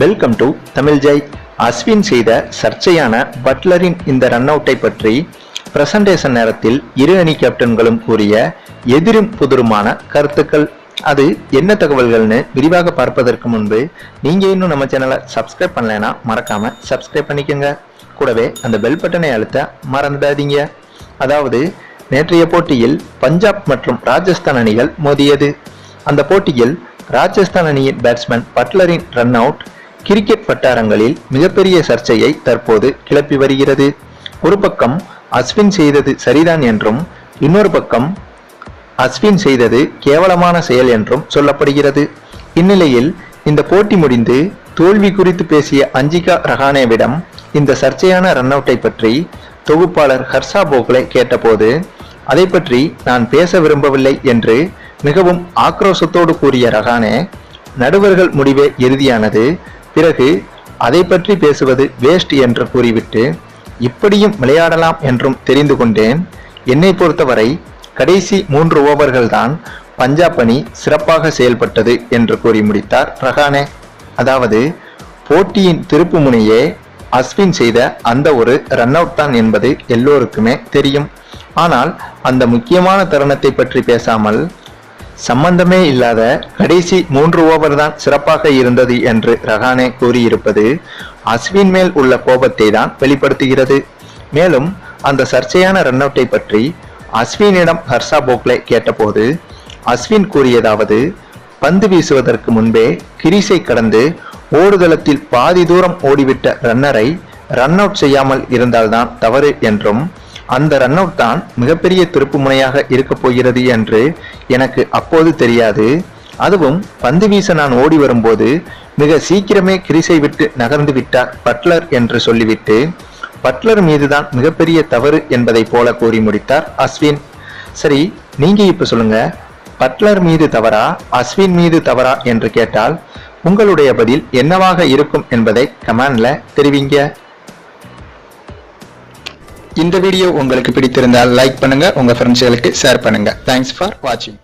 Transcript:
Welcome to Tamil Jai Ashwin செய்த சர்ச்சையான பட்லரின் இந்த ரன் அவுட்டை பற்றி பிரசன்டேஷன் நேரத்தில் இரு அணி கேப்டன்களும் கூறிய எதிரும் புதிருமான கருத்துக்கள். அது என்ன தகவல்கள்னு விரிவாக பார்ப்பதற்கு முன்பு நீங்கள் இன்னும் நம்ம சேனலை சப்ஸ்கிரைப் பண்ணலைன்னா மறக்காம சப்ஸ்கிரைப் பண்ணிக்கோங்க. கூடவே அந்த பெல் பட்டனை அழுத்த மறந்துடாதீங்க. அதாவது நேற்றைய போட்டியில் பஞ்சாப் மற்றும் ராஜஸ்தான் அணிகள் மோதியது. அந்த போட்டியில் ராஜஸ்தான் அணியின் பேட்ஸ்மேன் பட்லரின் ரன் அவுட் கிரிக்கெட் வட்டாரங்களில் மிகப்பெரிய சர்ச்சையை தற்போது கிளப்பி வருகிறது. ஒரு பக்கம் அஸ்வின் செய்தது சரிதான் என்றும் இன்னொரு பக்கம் அஸ்வின் செய்தது கேவலமான செயல் என்றும் சொல்லப்படுகிறது. இந்நிலையில் இந்த போட்டி முடிந்து தோல்வி குறித்து பேசிய அஞ்சிகா ரஹானேவிடம் இந்த சர்ச்சையான ரன் அவுட்டை பற்றி தொகுப்பாளர் ஹர்ஷா போக்லே கேட்டபோது அதை பற்றி நான் பேச விரும்பவில்லை என்று மிகவும் ஆக்ரோஷத்தோடு கூறிய ரஹானே நடுவர்கள் முடிவே இறுதியானது. பிறகு அதை பற்றி பேசுவது வேஸ்ட் என்று கூறிவிட்டு இப்படியும் விளையாடலாம் என்றும் தெரிந்து கொண்டேன். என்னை பொறுத்தவரை கடைசி மூன்று ஓவர்கள் தான் பஞ்சாப் அணி சிறப்பாக செயல்பட்டது என்று கூறி முடித்தார் ரஹானே. அதாவது போட்டியின் திருப்பு முனையே அஸ்வின் செய்த அந்த ஒரு ரன் அவுட் தான் என்பது எல்லோருக்குமே தெரியும். ஆனால் அந்த முக்கியமான தருணத்தை பற்றி பேசாமல் சம்பந்தமே இல்லாத கடைசி மூன்று ஓவர் தான் சிறப்பாக இருந்தது என்று ரஹானே கூறியிருப்பது அஸ்வின் மேல் உள்ள கோபத்தை தான் வெளிப்படுத்துகிறது. மேலும் அந்த சர்ச்சையான ரன் அவுட்டை பற்றி அஸ்வினிடம் ஹர்ஷா போக்லே கேட்டபோது அஸ்வின் கூறியதாவது பந்து வீசுவதற்கு முன்பே கிரீஸை கடந்து ஓடுதளத்தில் பாதி தூரம் ஓடிவிட்ட ரன்னரை ரன் அவுட் செய்யாமல் இருந்தால்தான் தவறு என்றும் அந்த ரன் அவுட் தான் மிகப்பெரிய திருப்பு முனையாக இருக்கப் போகிறது என்று எனக்கு அப்போது தெரியாது. அதுவும் பந்து வீச நான் ஓடி வரும்போது மிக சீக்கிரமே கிரிசை விட்டு நகர்ந்து விட்டார் பட்லர் என்று சொல்லிவிட்டு பட்லர் மீதுதான் மிகப்பெரிய தவறு என்பதை போல கூறி முடித்தார் அஸ்வின். சரி நீங்க இப்ப சொல்லுங்க பட்லர் மீது தவறா அஸ்வின் மீது தவறா என்று கேட்டால் உங்களுடைய பதில் என்னவாக இருக்கும் என்பதை கமெண்ட்ல தெரிவிங்க. இந்த வீடியோ உங்களுக்கு பிடித்திருந்தால் லைக் பண்ணுங்க உங்க ஃப்ரெண்ட்ஸ்களுக்கு ஷேர் பண்ணுங்க. தேங்க்ஸ் ஃபார் வாட்சிங்